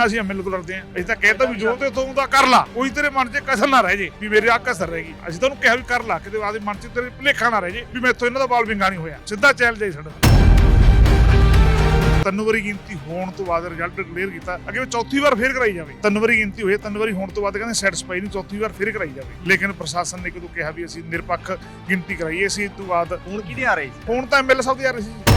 ਨਾ ਅਸੀਂ ਐਮਐਲਏ ਤੋਂ ਲੜਦੇ ਆ? ਅਸੀਂ ਤਾਂ ਕਹਿੰਦਾ ਵੀ ਜੋ ਤੇ ਤੂੰ ਦਾ ਕਰ ਲਾ। ਕੋਈ ਤੇਰੇ ਮਨ 'ਚ ਕਸਰ ਨਾ ਰਹਿ ਜੇ ਵੀ ਮੇਰੇ ਆ ਕਸਰ ਰਹੇਗੀ ਅਸੀਂ ਤਾਂ ਉਹਨੂੰ ਕਿਹਾ ਵੀ ਕਰ ਲਾ ਕਿਤੇ ਆਦੇ ਮਨ 'ਚ ਤੇਰੇ ਭੁਲੇਖਾ ਨਾ ਰਹਿ ਜੇ ਵੀ ਮੈਥੋਂ ਇਹਨਾਂ ਦਾ ਬਾਲ ਵਿੰਗਾ ਨਹੀਂ ਹੋਇਆ। ਸਿੱਧਾ ਚੈਲੰਜ ਹੈ ਸਾਡਾ। ਤਿੰਨ ਵਾਰੀ ਗਿਣਤੀ ਹੋਣ ਤੋਂ ਬਾਅਦ ਰਿਜ਼ਲਟ ਕਲੀਅਰ ਕੀਤਾ। ਅੱਗੇ ਚੌਥੀ ਵਾਰ ਫੇਰ ਕਰਾਈ ਜਾਵੇ। ਤਿੰਨ ਵਾਰੀ ਗਿਣਤੀ ਹੋਈ ਹੈ, ਤਿੰਨ ਵਾਰੀ ਹੋਣ ਤੋਂ ਬਾਅਦ ਕਹਿੰਦੇ ਸੈਟੀਸਫਾਈ ਨਹੀਂ ਚੌਥੀ ਵਾਰ ਫੇਰ ਕਰਾਈ ਜਾਵੇ। ਲੇਕਿਨ ਪ੍ਰਸ਼ਾਸਨ ਨੇ ਕਦੋਂ ਕਿਹਾ ਵੀ ਅਸੀਂ ਨਿਰਪੱਖ ਗਿਣਤੀ ਕਰਾਈਏ ਇਸ ਤੋਂ ਬਾਅਦ ਹੁਣ ਕਿਹਦੇ ਆ ਰਹੇ ਸੀ? ਹੁਣ ਤਾਂ ਐਮਐਲਏ ਸਾਹਿਬ ਦੇ ਆ ਰਹੇ ਸੀ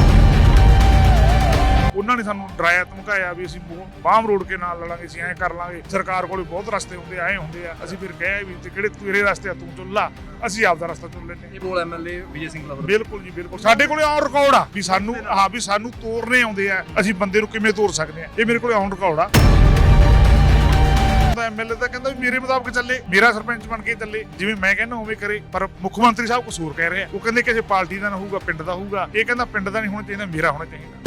ਉਹਨਾਂ ਨੇ ਸਾਨੂੰ ਡਰਾਇਆ ਧਮਕਾਇਆ ਵੀ ਅਸੀਂ ਬਾਹਮ ਰੋਡ ਕੇ ਨਾਲ ਲੜਾਂਗੇ ਅਸੀਂ ਐਂ ਕਰ ਲਾਂਗੇ। ਸਰਕਾਰ ਕੋਲੇ ਬਹੁਤ ਰਸਤੇ ਹੁੰਦੇ ਐਂ ਹੁੰਦੇ ਆ। ਅਸੀਂ ਫਿਰ ਕਹੇ ਵੀ ਤੇ ਕਿਹੜੇ ਤੇਰੇ ਰਸਤੇ ਆ ਤੂੰ ਚੁੱਲਾ ਅਸੀਂ ਆਪਦਾ ਰਸਤਾ ਚੁਣ ਲੈਂਦੇ ਇਹ ਬੋਲ ਐਮਐਲਏ ਵਿਜੇ ਸਿੰਘ ਲਵਰ ਬਿਲਕੁਲ ਜੀ ਬਿਲਕੁਲ। ਸਾਡੇ ਕੋਲੇ ਔਨ ਰਿਕਾਰਡ ਆ ਵੀ ਸਾਨੂੰ ਹਾਂ ਵੀ ਸਾਨੂੰ ਤੋਰਨੇ ਆਉਂਦੇ ਆ। ਅਸੀਂ ਬੰਦੇ ਨੂੰ ਕਿਵੇਂ ਤੋਰ ਸਕਦੇ ਆ? ਇਹ ਮੇਰੇ ਕੋਲੇ ਔਨ ਰਿਕਾਰਡ ਆ। ਐਮਐਲਏ ਤਾਂ ਕਹਿੰਦਾ ਵੀ ਮੇਰੇ ਮੁਤਾਬਕ ਚੱਲੇ। ਮੇਰਾ ਸਰਪੰਚ ਬਣ ਕੇ ਚੱਲੇ। ਜਿਵੇਂ ਮੈਂ ਕਹਿੰਦਾ ਉਵੇਂ ਕਰੇ। ਪਰ ਮੁੱਖ ਮੰਤਰੀ ਸਾਹਿਬ ਕਸੂਰ ਕਹਿ ਰਹੇ ਉਹ ਕਹਿੰਦੇ ਕਿਸੇ ਪਾਰਟੀ ਦਾ ਨਾ ਹੋਊਗਾ ਪਿੰਡ ਦਾ ਹੋਊਗਾ। ਇਹ ਕਹਿੰਦਾ ਪਿੰਡ ਦਾ ਨਹੀਂ ਹੋਣਾ ਚਾਹੀਦਾ ਮੇਰਾ ਹੋਣਾ ਚਾਹੀਦਾ।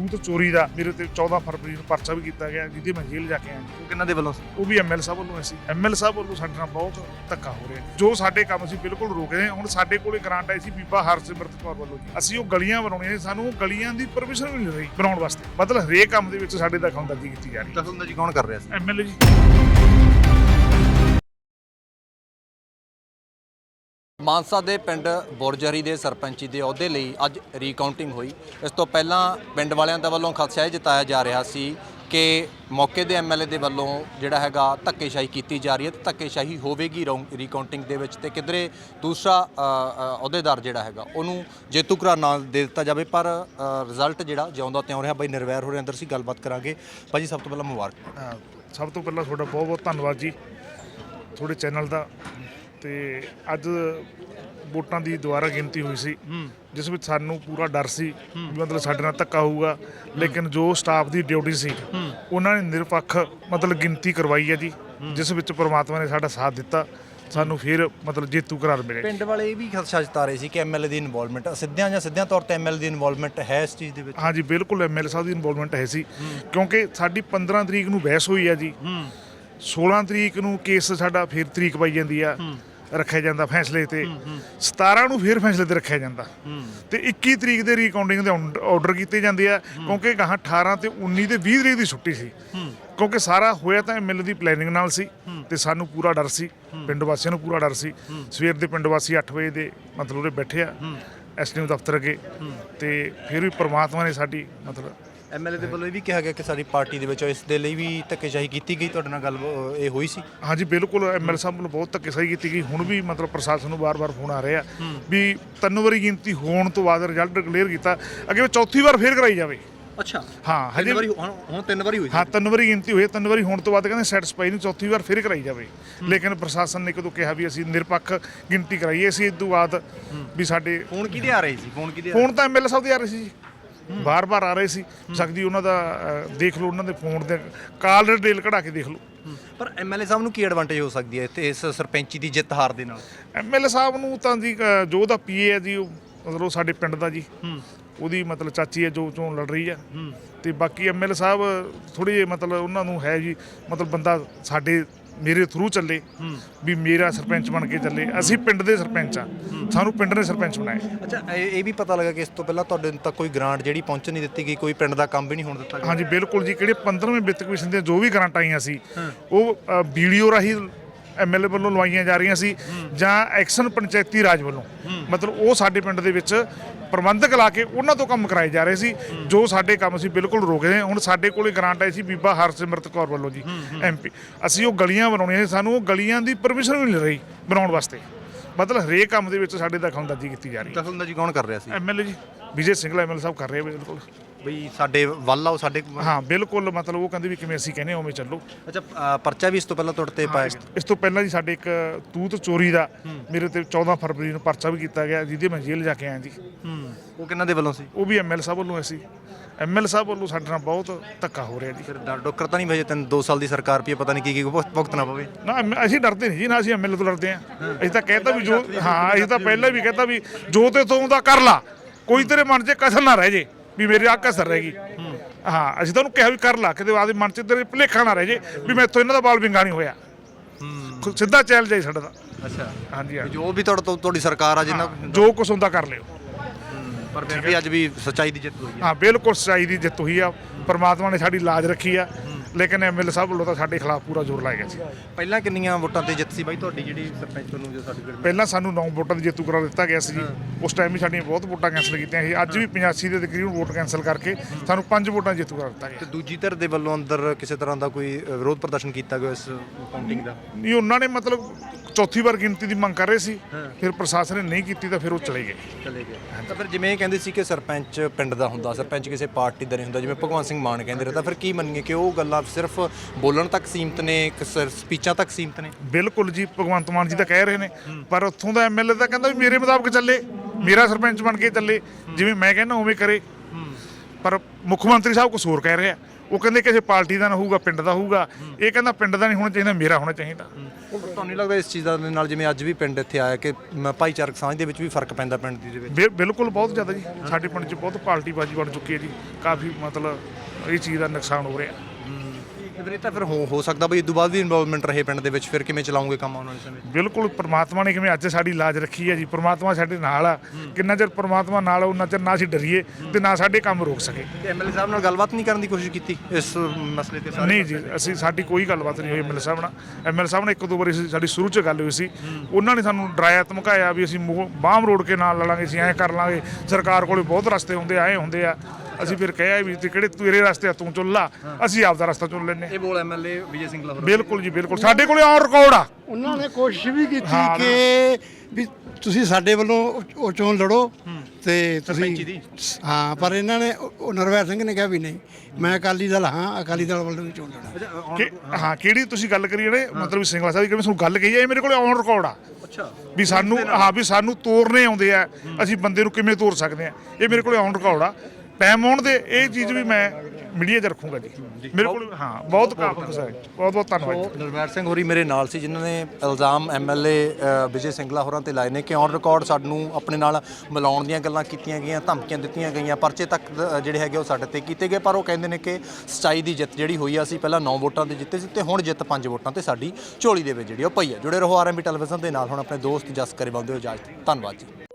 ਤੂੰ ਤਾਂ ਚੋਰੀ ਦਾ ਮੇਰੇ ਤੇ 14 ਫਰਵਰੀ ਨੂੰ ਪਰਚਾ ਵੀ ਕੀਤਾ ਗਿਆ ਜਿਹਦੇ ਮੈਂ ਜੇਲ੍ਹ ਜਾ ਕੇ ਆਇਆ। ਉਹ ਕਿਹਨਾਂ ਦੇ ਵੱਲੋਂ ਸੀ? ਉਹ ਵੀ ਐਮਐਲ ਸਾਹਿਬ ਵੱਲੋਂ ਸੀ। ਐਮਐਲ ਸਾਹਿਬ ਵੱਲੋਂ ਸਾਡੇ ਨਾਲ ਬਹੁਤ ਧੱਕਾ ਹੋ ਰਿਹਾ। ਜੋ ਸਾਡੇ ਕੰਮ ਸੀ ਬਿਲਕੁਲ ਰੋਕ ਹਾਂ। ਹੁਣ ਸਾਡੇ ਕੋਲੇ ਗ੍ਰਾਂਟ ਆਈ ਸੀ ਬੀਬਾ ਹਰਸਿਮਰਤ ਕੌਰ ਵੱਲੋਂ ਜੀ। ਅਸੀਂ ਉਹ ਗਲੀਆਂ ਬਣਾਉਣੀਆਂ ਸੀ ਸਾਨੂੰ ਉਹ ਗਲੀਆਂ ਦੀ ਪਰਮਿਸ਼ਨ ਵੀ ਨਹੀਂ ਮਿਲ ਰਹੀ ਬਣਾਉਣ ਵਾਸਤੇ। ਮਤਲਬ ਹਰੇਕ ਕੰਮ ਦੇ ਵਿੱਚ ਸਾਡੇ ਦਖਲਅੰਦਾਜ਼ੀ ਕੀਤੀ ਜਾ ਰਹੀ ਹੈ। ਦਖਲਅੰਦਾਜ਼ੀ ਕੌਣ ਕਰ ਰਿਹਾ ਸੀ? ਐਮਐਲਏ ਜੀ। ਮਾਨਸਾ ਦੇ ਪਿੰਡ ਬੁਰਜਰੀ ਦੇ ਸਰਪੰਚੀ ਦੇ ਅਹੁਦੇ ਲਈ ਅੱਜ ਰੀਕਾਊਂਟਿੰਗ ਹੋਈ। ਇਸ ਤੋਂ ਪਹਿਲਾਂ ਪਿੰਡ ਵਾਲਿਆਂ ਦਾ ਵੱਲੋਂ ਖਦਸ਼ਾ ਇਹ ਜਤਾਇਆ ਜਾ ਰਿਹਾ ਸੀ ਕਿ ਮੌਕੇ ਦੇ ਐਮਐਲਏ ਦੇ ਵੱਲੋਂ ਜਿਹੜਾ ਹੈਗਾ ਧੱਕੇਸ਼ਾਹੀ ਕੀਤੀ ਜਾ ਰਹੀ ਹੈ ਤੇ ਧੱਕੇਸ਼ਾਹੀ ਹੋਵੇਗੀ ਰੌਂ- ਰੀਕਾਊਂਟਿੰਗ ਦੇ ਵਿੱਚ ਤੇ ਕਿਧਰੇ ਦੂਸਰਾ ਅਹੁਦੇਦਾਰ ਜਿਹੜਾ ਹੈਗਾ, ਉਹਨੂੰ ਜੇਤੂ ਕਰਾਰ ਨਾਲ ਦੇ ਦਿੱਤਾ ਜਾਵੇ। ਪਰ ਰਿਜ਼ਲਟ ਜਿਹੜਾ ਜਿਉਂਦਾ ਤਿਉਂ ਰਿਹਾ। ਬਾਈ ਨਿਰਵੈਰ ਹੋ ਰਿਹਾ ਅੰਦਰ ਸੀ ਗੱਲਬਾਤ ਕਰਾਂਗੇ। ਭਾਜੀ, ਸਭ ਤੋਂ ਪਹਿਲਾਂ ਮੁਬਾਰਕ। ਸਭ ਤੋਂ ਪਹਿਲਾਂ ਤੁਹਾਡਾ ਬਹੁਤ ਬਹੁਤ ਧੰਨਵਾਦ ਜੀ। ਤੁਹਾਡੇ ਚੈਨਲ ਦਾ ਤੇ ਅੱਜ ਵੋਟਾਂ ਦੀ ਦੁਬਾਰਾ ਗਿਣਤੀ ਹੋਈ ਸੀ ਜਿਸ ਵਿੱਚ ਸਾਨੂੰ ਪੂਰਾ ਡਰ ਸੀ ਵੀ ਮਤਲਬ ਸਾਡੇ ਨਾਲ ਧੱਕਾ ਹੋਊਗਾ। ਲੇਕਿਨ ਜੋ ਸਟਾਫ ਦੀ ਡਿਊਟੀ ਸੀ ਉਹਨਾਂ ਨੇ ਨਿਰਪੱਖ ਮਤਲਬ ਗਿਣਤੀ ਕਰਵਾਈ ਹੈ ਜੀ ਜਿਸ ਵਿੱਚ ਪ੍ਰਮਾਤਮਾ ਨੇ ਸਾਡਾ ਸਾਥ ਦਿੱਤਾ। ਸਾਨੂੰ ਫਿਰ ਮਤਲਬ ਜੇਤੂ ਕਰਾਰ ਮਿਲਿਆ ਪਿੰਡ ਵਾਲੇ ਇਹ ਵੀ ਖਦਸ਼ਾ ਜਤਾ ਰਹੇ ਸੀ ਕਿ ਐਮਐਲਏ ਦੀ ਇਨਵੋਲਵਮੈਂਟ ਸਿੱਧਿਆਂ ਜਾਂ ਸਿੱਧਿਆਂ ਤੌਰ ਤੇ ਐਮਐਲਏ ਦੀ ਇਨਵੋਲਵਮੈਂਟ ਹੈ ਇਸ ਚੀਜ਼ ਦੇ ਵਿੱਚ? ਹਾਂਜੀ ਬਿਲਕੁਲ ਐਮਐਲਏ ਸਾਹਿਬ ਦੀ ਇਨਵੋਲਵਮੈਂਟ ਹੈ ਸੀ। ਕਿਉਂਕਿ ਸਾਡੀ 15 ਤਰੀਕ ਨੂੰ ਬਹਿਸ ਹੋਈ ਆ ਜੀ। 16 ਤਰੀਕ ਨੂੰ ਕੇਸ ਸਾਡਾ ਫਿਰ ਤਰੀਕ ਪਾਈ ਜਾਂਦੀ ਆ। ਰੱਖਿਆ ਜਾਂਦਾ ਫੈਸਲੇ ਤੇ। 17 ਨੂੰ ਫਿਰ ਫੈਸਲੇ ਤੇ ਰੱਖਿਆ ਜਾਂਦਾ। ਤੇ 21 ਤਰੀਕ ਦੇ ਰੀਕਾਊਂਟਿੰਗ ਦੇ ਆਰਡਰ ਕੀਤੇ ਜਾਂਦੇ ਆ। ਕਿਉਂਕਿ ਗਾਹਾਂ 18 ਤੇ 19 ਤੇ 20 ਤਰੀਕ ਦੀ ਛੁੱਟੀ ਸੀ। ਕਿਉਂਕਿ ਸਾਰਾ ਹੋਇਆ ਤਾਂ ਐਮਐਲਏ ਦੀ ਪਲੈਨਿੰਗ ਨਾਲ ਸੀ। ਤੇ ਸਾਨੂੰ ਪੂਰਾ ਡਰ ਸੀ। ਪਿੰਡ ਵਾਸੀਆਂ ਨੂੰ ਪੂਰਾ ਡਰ ਸੀ। ਸਵੇਰ ਦੇ ਪਿੰਡ ਵਾਸੀ 8 ਵਜੇ ਦੇ ਮਤਲਬ ਉਹਦੇ ਬੈਠੇ ਆ। ਐਸਡੀਐਮ ਦਫ਼ਤਰ ਅੱਗੇ। ਤੇ ਫਿਰ ਵੀ ਪ੍ਰਮਾਤਮਾ ਨੇ ਸਾਡੀ ਮਤਲਬ ਐਮਐਲਏ ਦੇ ਵੱਲੋਂ ਇਹ ਵੀ ਕਿਹਾ ਗਿਆ ਕਿ ਸਾਡੀ ਪਾਰਟੀ ਦੇ ਵਿੱਚ ਇਸ ਦੇ ਲਈ ਵੀ ਧੱਕੇਸ਼ਾਹੀ ਕੀਤੀ ਗਈ। ਤੁਹਾਡੇ ਨਾਲ ਗੱਲ ਇਹ ਹੋਈ ਸੀ? ਹਾਂਜੀ ਬਿਲਕੁਲ ਐਮਐਲ ਸਾਹਿਬ ਵੱਲੋਂ ਬਹੁਤ ਧੱਕੇਸ਼ਾਹੀ ਕੀਤੀ ਗਈ। ਹੁਣ ਵੀ ਮਤਲਬ ਪ੍ਰਸ਼ਾਸਨ ਨੂੰ ਵਾਰ-ਵਾਰ ਫੋਨ ਆ ਰਿਹਾ ਵੀ ਤਿੰਨ ਵਾਰੀ ਗਿਣਤੀ ਹੋਣ ਤੋਂ ਬਾਅਦ ਰਿਜ਼ਲਟ ਕਲੀਅਰ ਕੀਤਾ ਅੱਗੇ ਉਹ ਚੌਥੀ ਵਾਰ ਫੇਰ ਕਰਾਈ ਜਾਵੇ। ਅੱਛਾ। ਹਾਂ ਹਜੇ ਤਿੰਨ ਵਾਰੀ ਹੁਣ ਹੁਣ ਤਿੰਨ ਵਾਰੀ ਹੋਈ ਹਾਂ ਤਿੰਨ ਵਾਰੀ ਗਿਣਤੀ ਹੋਈ ਹੈ, ਤਿੰਨ ਵਾਰੀ ਹੋਣ ਤੋਂ ਬਾਅਦ ਕਹਿੰਦੇ ਸੈਟੀਸਫਾਈ ਨਹੀਂ ਚੌਥੀ ਵਾਰ ਫੇਰ ਕਰਾਈ ਜਾਵੇ। ਲੇਕਿਨ ਪ੍ਰਸ਼ਾਸਨ ਨੇ ਕਦੋਂ ਕਿਹਾ ਵੀ ਅਸੀਂ ਨਿਰਪੱਖ ਗਿਣਤੀ ਕਰਾਈਏ ਅਸੀਂ ਇਸ ਤੋਂ ਬਾਅਦ ਵੀ ਸਾਡੇ ਫੋਨ ਕਿਹਦੇ ਆ ਰਹੇ ਸੀ? ਫੋਨ ਕਿਹਦੇ ਆ ਰਹੇ ਫੋਨ ਤਾਂ ਐਮਐਲਏ ਸਾਹਿਬ ਦੇ ਆ ਰਹੇ ਸੀ ਜੀ। ਬਾਰ-ਬਾਰ ਆ ਰਹੇ ਸੀ। ਸਕਦੀ ਉਹਨਾਂ ਦਾ ਦੇਖ ਲਓ ਉਹਨਾਂ ਦੇ ਫੋਨ ਦੇ ਕਾਲ ਡਿਟੇਲ ਕਢਾ ਕੇ ਦੇਖ ਲਓ? ਪਰ ਐਮਐਲਏ ਸਾਹਿਬ ਨੂੰ ਕੀ ਐਡਵਾਂਟੇਜ ਹੋ ਸਕਦੀ ਹੈ ਇੱਥੇ ਇਸ ਸਰਪੰਚੀ ਦੀ ਜਿੱਤ ਹਾਰ ਦੇ ਨਾਲ? ਐਮਐਲਏ ਸਾਹਿਬ ਨੂੰ ਤਾਂ ਜੀ ਜੋ ਉਹਦਾ ਪੀਏ ਹੈ ਜੀ ਉਹ ਮਤਲਬ ਉਹ ਸਾਡੇ ਪਿੰਡ ਦਾ ਜੀ। ਉਹਦੀ ਮਤਲਬ ਚਾਚੀ ਹੈ ਜੋ ਚੋਂ ਲੜ ਰਹੀ ਆ ਤੇ ਬਾਕੀ ਐਮਐਲਏ ਸਾਹਿਬ ਥੋੜੀ ਜਿਹੀ ਮਤਲਬ ਉਹਨਾਂ ਨੂੰ ਹੈ ਜੀ ਮਤਲਬ ਬੰਦਾ ਸਾਡੇ ਮੇਰੇ ਥਰੂ ਚੱਲੇ ਵੀ ਮੇਰਾ ਸਰਪੰਚ ਬਣ ਕੇ ਚੱਲੇ। ਅਸੀਂ ਪਿੰਡ ਦੇ ਸਰਪੰਚ ਆ। ਸਾਨੂੰ ਪਿੰਡ ਨੇ ਸਰਪੰਚ ਬਣਾਇਆ। ਅੱਛਾ ਇਹ ਇਹ ਵੀ ਪਤਾ ਲੱਗਾ ਕਿ ਇਸ ਤੋਂ ਪਹਿਲਾਂ ਤੁਹਾਡੇ ਤੱਕ ਕੋਈ ਗ੍ਰਾਂਟ ਜਿਹੜੀ ਪਹੁੰਚਣ ਨਹੀਂ ਦਿੱਤੀ ਗਈ ਕੋਈ ਪਿੰਡ ਦਾ ਕੰਮ ਵੀ ਨਹੀਂ ਹੋਣ ਦਿੱਤਾ ਗਿਆ। ਹਾਂਜੀ ਬਿਲਕੁਲ ਜੀ। ਕਿਹੜੇ 15ਵੇਂ ਵਿੱਤ ਕਮਿਸ਼ਨ ਦੀਆਂ ਜੋ ਵੀ ਗ੍ਰਾਂਟ ਆਈਆਂ ਸੀ ਉਹ ਵੀਡੀਓ ਰਾਹੀਂ ਐਮਐਲਏ ਵੱਲੋਂ ਲਵਾਈਆਂ ਜਾ ਰਹੀਆਂ ਸੀ ਜਾਂ ਐਕਸ਼ਨ ਪੰਚਾਇਤੀ ਰਾਜ ਵੱਲੋਂ। ਮਤਲਬ ਉਹ ਸਾਡੇ ਪਿੰਡ ਦੇ ਵਿੱਚ ਪ੍ਰਬੰਧਕ ਲਾ ਕੇ ਉਹਨਾਂ ਤੋਂ ਕੰਮ ਕਰਾਏ ਜਾ ਰਹੇ ਸੀ ਜੋ ਸਾਡੇ ਕੰਮ ਸੀ ਬਿਲਕੁਲ ਰੋਕ ਰਹੇ। ਹੁਣ ਸਾਡੇ ਕੋਲੇ ਗ੍ਰਾਂਟ ਆਈ ਸੀ ਬੀਬਾ ਹਰਸਿਮਰਤ ਕੌਰ ਵੱਲੋਂ ਜੀ ਐਮਪੀ ਅਸੀਂ ਉਹ ਗਲੀਆਂ ਬਣਾਉਣੀਆਂ ਸੀ ਸਾਨੂੰ ਉਹ ਗਲੀਆਂ ਦੀ ਪਰਮਿਸ਼ਨ ਵੀ ਨਹੀਂ ਮਿਲ ਰਹੀ ਬਣਾਉਣ ਵਾਸਤੇ। ਮਤਲਬ ਹਰੇਕ ਕੰਮ ਦੇ ਵਿੱਚ ਸਾਡੇ ਦਖਲਅੰਦਾਜ਼ੀ ਕੀਤੀ ਜਾ ਰਹੀ ਹੈ। ਦਖਲਅੰਦਾਜ਼ੀ ਕੌਣ ਕਰ ਰਿਹਾ ਸੀ? ਐਮਐਲਏ ਜੀ ਵਿਜੇ ਸਿੰਘਲਾ ਐਮਐਲਏ ਸਾਹਿਬ ਕਰ ਰਹੇ ਬਿਲਕਲ। ਬਈ ਸਾਡੇ ਵੱਲ ਆਓ ਸਾਡੇ ਹਾਂ ਬਿਲਕੁਲ ਮਤਲਬ ਉਹ ਕਹਿੰਦੇ ਵੀ ਕਿਵੇਂ ਅਸੀਂ ਕਹਿੰਦੇ ਹਾਂ ਉਵੇਂ ਚੱਲੋ। ਅੱਛਾ ਅ, ਪਰਚਾ ਵੀ ਇਸ ਤੋਂ ਪਹਿਲਾਂ ਤੁਹਾਡੇ ਤੇ ਪਾਇਆ ਇਸ- ਗਿਆ? ਇਸ ਤੋਂ ਪਹਿਲਾਂ ਜੀ ਸਾਡੇ ਇੱਕ ਤੂਤ ਚੋਰੀ ਦਾ ਮੇਰੇ ਤੇ 14 ਫਰਵਰੀ ਨੂੰ ਪਰਚਾ ਵੀ ਕੀਤਾ ਗਿਆ ਜਿਹਦੇ ਮੈਂ ਜੇਲ੍ਹ ਜਾ ਕੇ ਆਇਆ ਜੀ। ਹੂੰ ਉਹ ਕਿਹਨਾਂ ਦੇ ਵੱਲੋਂ ਸੀ? ਉਹ ਵੀ ਐਮਐਲ ਸਾਹਿਬ ਵੱਲੋਂ ਅਸੀਂ ਐਮਐਲ ਸਾਹਿਬ ਵੱਲੋਂ ਸਾਡੇ ਨਾਲ ਬਹੁਤ ਧੱਕਾ ਹੋ ਰਿਹਾ ਜੀ। ਫਿਰ ਡਰ ਡੋਕਰ ਤਾਂ ਨਹੀਂ ਭੇਜੇ ਤੈਨੂੰ 2 ਸਾਲ ਦੀ ਸਰਕਾਰ ਪਈ ਹੈ, ਪਤਾ ਨਹੀਂ ਕੀ ਕੀ ਭੁਗਤ- ਭੁਗਤਣਾ ਪਵੇ। ਨਾ ਐਮ- ਅਸੀਂ ਡਰਦੇ ਨਹੀਂ ਜੀ ਨਾ ਅਸੀਂ ਐਮਐਲ ਤੋਂ ਡਰਦੇ ਆ ਅਸੀਂ ਤਾਂ ਕਹਿੰਦਾ ਵੀ ਜੋ ਹਾਂ ਅਸੀਂ ਤਾਂ ਪਹਿਲਾਂ ਵੀ ਕਹਿੰਦਾ ਵੀ ਜੋ ਤੇ ਤੂੰ ਦਾ ਕਰ ਲਾ। ਕੋਈ ਤੇਰੇ ਮਨ 'ਚ ਕਸਰ ਨਾ ਰਹਿ ਜੇ। ਵੀ ਮੇਰੇ ਆ ਕਸਰ ਰਹੇਗੀ ਹਾਂ ਅਸੀਂ ਤਾਂ ਉਹਨੂੰ ਕਿਹਾ ਵੀ ਕਰ ਲਾ ਕਿਤੇ ਆਦੇ ਮਨ 'ਚ ਤੇਰੇ ਭੁਲੇਖਾ ਨਾ ਰਹਿ ਜੇ ਵੀ ਮੈਥੋਂ ਇਹਨਾਂ ਦਾ ਬਾਲ ਵਿੰਗਾ ਨਹੀਂ ਹੋਇਆ। ਹੂੰ ਸਿੱਧਾ ਚੈਲੰਜ ਹੈ ਸਾਡਾ ਤਾਂ। ਅੱਛਾ। ਹਾਂਜੀ ਹਾਂ। ਜੋ ਵੀ ਤੁਹਾਡੇ ਤੋਂ ਤੁਹਾਡੀ ਸਰਕਾਰ ਆ ਜਿੰਨਾ ਜੋ ਕੁਛ ਹੁੰਦਾ ਕਰ ਲਿਓ। ਪਰ ਫਿਰ ਵੀ ਅੱਜ ਵੀ ਸੱਚਾਈ ਦੀ ਜਿੱਤ ਹੋਈ ਹੈ ਹਾਂ ਬਿਲਕੁਲ ਸਚਾਈ ਦੀ ਜਿੱਤ ਹੋਈ ਆ। ਪਰਮਾਤਮਾ ਨੇ ਸਾਡੀ ਲਾਜ ਰੱਖੀ ਆ। ਲੇਕਿਨ ਐਮਐਲਏ ਸਾਹਿਬ ਵੱਲੋਂ ਤਾਂ ਸਾਡੇ ਖਿਲਾਫ ਪੂਰਾ ਜ਼ੋਰ ਲਾਇਆ ਗਿਆ ਸੀ। ਪਹਿਲਾਂ ਕਿੰਨੀਆਂ ਵੋਟਾਂ ਤੇ ਜਿੱਤ ਸੀ ਬਾਈ ਤੁਹਾਡੀ ਜਿਹੜੀ ਸਰਪੰਚ ਤੁਹਾਨੂੰ ਜੋ ਸਰਟੀਫਿਕੇਟ ਪਹਿਲਾਂ ਸਾਨੂੰ 9 ਵੋਟਾਂ ਦੀ ਜੇਤੂ ਕਰਾ ਦਿੱਤਾ ਗਿਆ ਸੀ ਜੀ। ਉਸ ਟਾਈਮ ਵੀ ਸਾਡੀਆਂ ਬਹੁਤ ਵੋਟਾਂ ਕੈਂਸਲ ਕੀਤੀਆਂ ਸੀ। ਅੱਜ ਵੀ 85 ਦੇ ਤਕਰੀਬਨ ਵੋਟ ਕੈਂਸਲ ਕਰਕੇ ਸਾਨੂੰ 5 ਵੋਟਾਂ ਜੇਤੂ ਕਰਾ ਦਿੱਤਾ ਤੇ ਗਿਆ ਦੂਜੀ ਧਿਰ ਦੇ ਵੱਲੋਂ ਅੰਦਰ ਕਿਸੇ ਤਰ੍ਹਾਂ ਦਾ ਕੋਈ ਵਿਰੋਧ ਪ੍ਰਦਰਸ਼ਨ ਕੀਤਾ ਗਿਆ ਇਸ ਕਾਊਂਟਿੰਗ ਦਾ? ਨਹੀਂ ਉਹਨਾਂ ਨੇ ਮਤਲਬ ਚੌਥੀ ਵਾਰ ਗਿਣਤੀ ਦੀ ਮੰਗ ਕਰ ਰਹੇ ਸੀ। ਫਿਰ ਪ੍ਰਸ਼ਾਸਨ ਨੇ ਨਹੀਂ ਕੀਤੀ ਤਾਂ ਫਿਰ ਉਹ ਚਲੇ ਗਏ। ਚਲੇ ਗਏ। ਤਾਂ ਫਿਰ ਜਿਵੇਂ ਕਹਿੰਦੇ ਸੀ ਕਿ ਸਰਪੰਚ ਪਿੰਡ ਦਾ ਹੁੰਦਾ ਸਰਪੰਚ ਕਿਸੇ ਪਾਰਟੀ ਦਾ ਨਹੀਂ ਹੁੰਦਾ ਜਿਵੇਂ ਭਗਵੰਤ ਸਿੰਘ ਮਾਨ ਕਹਿੰਦੇ ਰਹੇ ਤਾਂ ਫਿਰ ਕੀ ਮੰਨੀਏ ਕਿ ਉਹ ਗੱਲਾਂ ਸਿਰਫ ਬੋਲਣ ਤੱਕ ਸੀਮਤ ਨੇ ਇੱਕ ਸਿਰ- ਸਪੀਚਾਂ ਤੱਕ ਸੀਮਤ ਨੇ? ਬਿਲਕੁਲ ਜੀ ਭਗਵੰਤ ਮਾਨ ਜੀ ਤਾਂ ਕਹਿ ਰਹੇ ਨੇ ਪਰ ਉੱਥੋਂ ਦਾ ਐਮਐਲਏ ਤਾਂ ਕਹਿੰਦਾ ਵੀ ਮੇਰੇ ਮੁਤਾਬਕ ਚੱਲੇ ਮੇਰਾ ਸਰਪੰਚ ਬਣ ਕੇ ਚੱਲੇ ਜਿਵੇਂ ਮੈਂ ਕਹਿੰਦਾ ਉਵੇਂ ਕਰੇ। ਪਰ ਮੁੱਖ ਮੰਤਰੀ ਸਾਹਿਬ ਕੁਛ ਹੋਰ ਕਹਿ ਰਹੇ ਉਹ ਕਹਿੰਦੇ ਕਿਸੇ ਪਾਰਟੀ ਦਾ ਨਾ ਹੋਊਗਾ ਪਿੰਡ ਦਾ ਹੋਊਗਾ ਇਹ ਕਹਿੰਦਾ ਪਿੰਡ ਦਾ ਨਹੀਂ ਹੋਣਾ ਚਾਹੀਦਾ ਮੇਰਾ ਹੋਣਾ ਚਾਹੀਦਾ। ਤੁਹਾਨੂੰ ਨਹੀਂ ਲੱਗਦਾ ਇਸ ਚੀਜ਼ ਦਾ ਨਾਲ ਜਿਵੇਂ ਅੱਜ ਵੀ ਪਿੰਡ ਇੱਥੇ ਆਇਆ ਕਿ ਮ, ਭਾਈਚਾਰਕ ਸਾਂਝ ਦੇ ਵਿੱਚ ਵੀ ਫ਼ਰਕ ਪੈਂਦਾ ਪਿੰਡ ਦੇ ਵਿੱਚ। ਬਿ- ਬਿਲਕੁਲ ਬਹੁਤ ਜ਼ਿਆਦਾ ਜੀ ਸਾਡੇ ਪਿੰਡ 'ਚ ਬਹੁਤ ਪਾਰਟੀ ਬਾਜੀ ਬਣ ਚੁੱਕੀ ਹੈ ਜੀ ਕਾਫੀ ਮਤਲਬ ਇਹ ਚੀਜ਼ ਦਾ ਨੁਕਸਾਨ ਹੋ ਰਿਹਾ। ਫਿਰ ਇਹ ਤਾਂ ਫਿਰ ਹੋ ਹੋ ਸਕਦਾ ਬਈ ਇਸ ਤੋਂ ਬਾਅਦ ਵੀ ਇਨਵੋਲਵਮੈਂਟ ਰਹੇ ਪਿੰਡ ਦੇ ਵਿੱਚ ਫਿਰ ਕਿਵੇਂ ਚਲਾਉਂਗੇ ਕੰਮ ਆਉਣ ਵਾਲੇ ਸਮੇਂ? 'ਚ? ਬਿਲਕੁਲ ਪ੍ਰਮਾਤਮਾ ਨੇ ਕਿਵੇਂ ਅੱਜ ਸਾਡੀ ਲਾਜ ਰੱਖੀ ਹੈ ਜੀ। ਪ੍ਰਮਾਤਮਾ ਸਾਡੇ ਨਾਲ ਆ। ਕਿੰਨਾ ਚਿਰ ਪ੍ਰਮਾਤਮਾ ਨਾਲ ਆ, ਉਨਾ ਚਿਰ ਨਾ ਅਸੀਂ ਡਰੀਏ ਤੇ ਨਾ ਸਾਡੇ ਕੰਮ ਰੋਕ ਸਕੇ। ਤੇ ਐਮਐਲਏ ਸਾਹਿਬ ਨਾਲ ਗੱਲਬਾਤ ਨਹੀਂ ਕਰਨ ਦੀ ਕੋਸ਼ਿਸ਼ ਕੀਤੀ ਇਸ ਮਸਲੇ ਤੇ ਸਾਰੇ ਨਹੀਂ ਜੀ ਅਸੀਂ ਸਾਡੀ ਕੋਈ ਗੱਲਬਾਤ ਨਹੀਂ ਹੋਈ ਐਮਐਲ ਸਾਹਿਬ ਨਾਲ। ਐਮਐਲ ਸਾਹਿਬ ਨੇ ਇੱਕ ਦੋ ਵਾਰੀ ਸਾਡੀ ਸ਼ੁਰੂ 'ਚ ਗੱਲ ਹੋਈ ਸੀ। ਉਹਨਾਂ ਨੇ ਸਾਨੂੰ ਡਰਾਇਆ ਧਮਕਾਇਆ ਵੀ ਅਸੀਂ ਬਾਹਮ ਰੋਡ ਕੇ ਨਾਲ ਲੜਾਂਗੇ ਅਸੀਂ ਐਂ ਕਰ ਲਾਂਗੇ। ਸਰਕਾਰ ਕੋਲੇ ਬਹੁਤ ਰਸਤੇ ਹੁੰਦੇ ਐਂ ਹੁੰਦੇ ਆ। ਅਸੀਂ ਫਿਰ ਕਿਹਾ ਵੀ ਤੇ ਕਿਹੜੇ ਤੇਰੇ ਰਸਤੇ ਆ ਤੂੰ ਚੁੱਲ ਲਾ ਅਸੀਂ ਆਪਦਾ ਰਸਤਾ ਚੁਣ ਲੈਨੇ ਇਹ ਬੋਲ ਐਮਐਲਏ ਵਿਜੇ ਸਿੰਘ ਲਾਹੌਰ। ਬਿਲਕੁਲ ਜੀ ਬਿਲਕੁਲ। ਸਾਡੇ ਕੋਲੇ ਔਨ ਰਿਕਾਰਡ ਆ। ਉਹਨਾਂ ਨੇ ਕੋਸ਼ਿਸ਼ ਵੀ ਕੀਤੀ ਹਾਂ, ਕਿ ਵੀ ਤੁਸੀਂ ਸਾਡੇ ਵੱਲੋਂ ਉਹ- ਚੋਣ ਲੜੋ ਤੇ ਤੁਸੀਂ। ਹਾਂ ਪਰ ਇਹਨਾਂ ਨੇ ਨਰਵੈਰ ਸਿੰਘ ਨੇ ਕਿਹਾ ਵੀ ਨਹੀਂ। ਮੈਂ ਅਕਾਲੀ ਦਲ ਹਾਂ ਅਕਾਲੀ ਦਲ ਵੱਲੋਂ ਹੀ ਚੋਣ ਲੜਾਂ ਕਿ ਹਾਂ। ਕਿਹੜੀ ਤੁਸੀਂ ਗੱਲ ਕਰੀ ਜਿਹੜੇ ਮਤਲਬ ਵੀ ਸਿੰਗਲਾ ਸਾਹਿਬ ਦੀ ਕਿਹੜੀ ਤੁਹਾਨੂੰ ਗੱਲ ਕਹੀ ਹੈ ਇਹ ਮੇਰੇ ਕੋਲੇ ਔਨ ਰਿਕਾਰਡ ਆ। ਅੱਛਾ। ਵੀ ਸਾਨੂੰ ਹਾਂ ਵੀ ਸਾਨੂੰ ਤੋਰਨੇ ਆਉਂਦੇ ਆ। ਅਸੀਂ ਬੰਦੇ ਨੂੰ ਕਿਵੇਂ ਤੋਰ ਸਕਦੇ ਆ? ਇਹ ਮੇਰੇ ਕੋਲੇ ਔਨ ਰਿਕਾਰਡ ਆ। ਟਾਈਮ ਆਉਣ ਦੇ ਇਹ ਚੀਜ਼ ਵੀ ਮੈਂ ਮੀਡੀਆ 'ਚ ਰੱਖੂੰਗਾ ਜੀ। ਮੇਰੇ ਕੋਲ ਹਾਂ ਬਹੁਤ ਕਾਬਲ ਹੈ ਬਹੁਤ ਬਹੁਤ ਧੰਨਵਾਦ ਜੀ। ਨਰਵੈਰ ਸਿੰਘ ਹੋਰੀ ਮੇਰੇ ਨਾਲ ਸੀ ਜਿਨ੍ਹਾਂ ਨੇ ਇਲਜ਼ਾਮ ਐਮਐਲਏ ਵਿਜੇ ਸਿੰਗਲਾ ਹੋਰਾਂ ਤੇ ਲਾਏ ਨੇ ਕਿ ਔਨ ਰਿਕਾਰਡ ਸਾਨੂੰ ਆਪਣੇ ਨਾਲ ਮਿਲਾਉਣ ਦੀਆਂ ਗੱਲਾਂ ਕੀਤੀਆਂ ਗਈਆਂ ਧਮਕੀਆਂ ਦਿੱਤੀਆਂ ਗਈਆਂ ਪਰਚੇ ਤੱਕ ਜਿਹੜੇ ਹੈਗੇ ਉਹ ਸਾਡੇ ਤੇ ਕੀਤੇ ਗਏ ਪਰ ਉਹ ਕਹਿੰਦੇ ਨੇ ਕਿ ਸਚਾਈ ਦੀ ਜਿੱਤ ਜਿਹੜੀ ਹੋਈ ਆ ਅਸੀਂ ਪਹਿਲਾਂ 9 ਵੋਟਾਂ ਤੇ ਜਿੱਤੇ ਸੀ ਤੇ ਹੁਣ ਜਿੱਤ 5 ਵੋਟਾਂ ਤੇ ਸਾਡੀ ਝੋਲੀ ਦੇ ਵਿੱਚ ਜਿਹੜੀ ਉਹ ਪਈ ਹੈ ਜੁੜੇ ਰਹੋ ਆਰਐਮਬੀ ਟੈਲੀਵਿਜ਼ਨ ਦੇ ਨਾਲ ਹੁਣ ਆਪਣੇ ਦੋਸਤ ਜਸ ਕਰੇ ਬੰਦੇ ਹੋ ਇਜਾਜ਼ਤ ਧੰਨਵਾਦ ਜੀ।